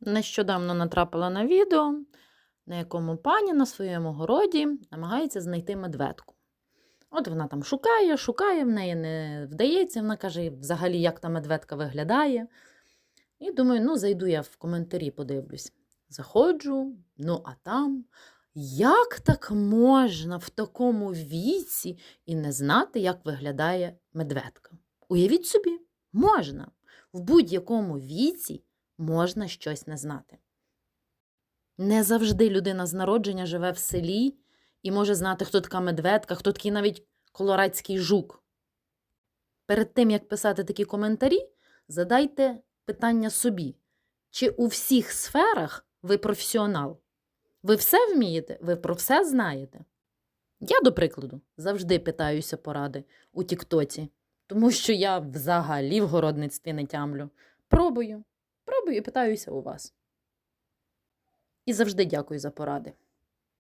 Нещодавно натрапила на відео, на якому пані на своєму городі намагається знайти медведку. От вона там шукає, шукає, в неї не вдається. Вона каже, взагалі, як та медведка виглядає. І думаю, ну, зайду я в коментарі, подивлюсь. Заходжу, ну а там, як так можна в такому віці і не знати, як виглядає медведка? Уявіть собі, можна. В будь-якому віці можна щось не знати. Не завжди людина з народження живе в селі і може знати, хто така медведка, хто такий навіть колорадський жук. Перед тим, як писати такі коментарі, задайте питання собі, чи у всіх сферах ви професіонал? Ви все вмієте? Ви про все знаєте? Я, до прикладу, завжди питаюся поради у Тіктоці, тому що я взагалі в городництві не тямлю. Пробую, пробую і питаюся у вас. І завжди дякую за поради.